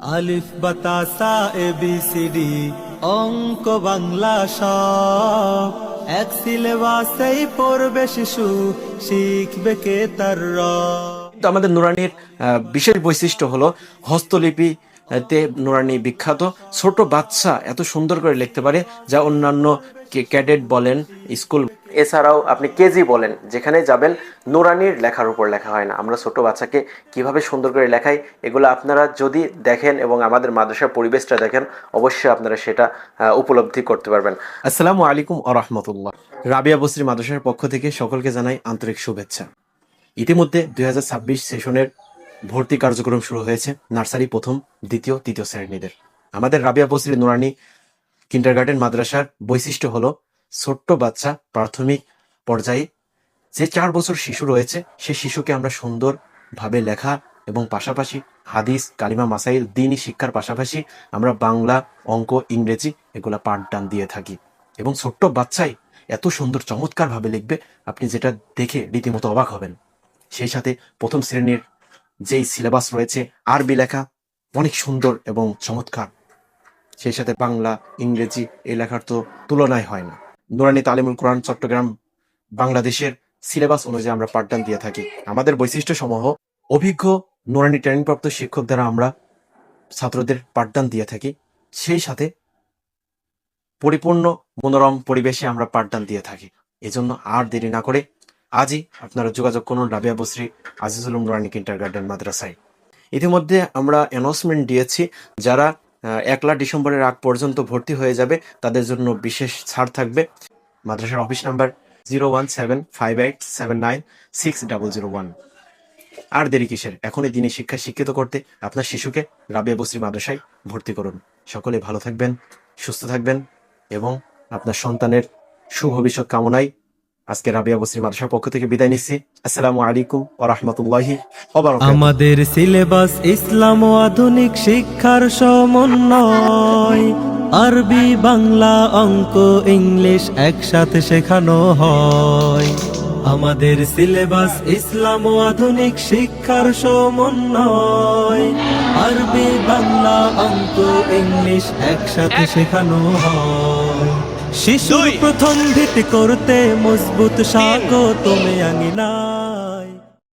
আলিফ বাতাসা A B C D, অঙ্ক বাংলা সব। এক সিলেবাসেই পড়বে শিশু, শিখবে কে তার আমাদের নুরানির বিশেষ বৈশিষ্ট্য হলো হস্তলিপি তে নুরানি বিখ্যাত ছোট বাচ্চা এত সুন্দর করে লিখতে পারে যা অন্যান্য ক্যাডেট বলেন, স্কুল এছাড়াও আপনি কেজি বলেন, যেখানে যাবেন নুরানির লেখার উপর লেখা হয় না। আমরা ছোট বাচ্চাকে কীভাবে সুন্দর করে লেখাই, এগুলো আপনারা যদি দেখেন এবং আমাদের মাদ্রাসার পরিবেশটা দেখেন, অবশ্যই আপনারা সেটা উপলব্ধি করতে পারবেন। আসসালামু আলাইকুম আ রহমতুল্লাহ। রাবিয়া বসরি মাদ্রাসার পক্ষ থেকে সকলকে জানাই আন্তরিক শুভেচ্ছা। ইতিমধ্যে দু হাজার ছাব্বিশ সেশনের ভর্তি কার্যক্রম শুরু হয়েছে, নার্সারি প্রথম, দ্বিতীয়, তৃতীয় শ্রেণীদের। আমাদের রাবিয়া বসরি নোরানি কিন্ডারগার্ডেন মাদ্রাসার বৈশিষ্ট্য হলো, ছোট্ট বাচ্চা প্রাথমিক পর্যায়ে যে চার বছর শিশু রয়েছে, সে শিশুকে আমরা সুন্দরভাবে লেখা এবং পাশাপাশি হাদিস, কালিমা, মাসাইল, দিনই শিক্ষার পাশাপাশি আমরা বাংলা, অঙ্ক, ইংরেজি এগুলা পাঠদান দিয়ে থাকি। এবং ছোট্ট বাচ্চাই এত সুন্দর, চমৎকারভাবে লিখবে, আপনি যেটা দেখে রীতিমতো অবাক হবেন। সেই সাথে প্রথম শ্রেণির যেই সিলেবাস রয়েছে, আরবি লেখা অনেক সুন্দর এবং চমৎকার। সেই সাথে বাংলা, ইংরেজি এই লেখার তো তুলনায় হয় না। নুরানি তালিমুল কোরআন চট্টগ্রাম, বাংলাদেশের সিলেবাস অনুযায়ী আমরা পাঠদান দিয়ে থাকি। আমাদের বৈশিষ্ট্য সমূহ অভিজ্ঞ নুরানি ট্রেনিংপ্রাপ্ত শিক্ষক দ্বারা আমরা ছাত্রদের পাঠদান দিয়ে থাকি। সেই সাথে পরিপূর্ণ মনোরম পরিবেশে আমরা পাঠদান দিয়ে থাকি। এজন্য আর দেরি না করে আজই আপনারা যোগাযোগ করুন রাবিয়া বসরি আজিজুল নুরানি কিন্টার গার্ডেন মাদ্রাসায়। ইতিমধ্যে আমরা অ্যানাউন্সমেন্ট দিয়েছি, যারা একলা ডিসেম্বরের আগ পর্যন্ত ভর্তি হয়ে যাবে, তাদের জন্য বিশেষ ছাড় থাকবে। মাদ্রাসার office number zero one seven five eight seven nine six double zero one আর দেরি কিসের? এখনই দিনে শিক্ষায় শিক্ষিত করতে আপনার শিশুকে রাবিয়া বসরি মাদ্রাসায় ভর্তি করুন। সকলে ভালো থাকবেন, সুস্থ থাকবেন এবং আপনার সন্তানের সুভবিষ্যৎ কামনায় আজকে রাবিয়া বসরি মাদ্রাসার পক্ষ থেকে বিদায় নিচ্ছি। আসসালামু আলাইকুম ও রহমতুল্লাহি আমাদের সিলেবাস ইসলাম ও আধুনিক শিক্ষার সমন্বয়। আরবি, বাংলা, অঙ্ক, ইংলিশ একসাথে শেখানো হয়। আমাদের সিলেবাস ইসলাম ও আধুনিক শিক্ষার সমন্বয়। আরবি, বাংলা, অঙ্ক, ইংলিশ একসাথে শেখানো হয়। শিশুর প্রথম ভিত করতে মজবুত স্বাগত তুমি আঙিনা।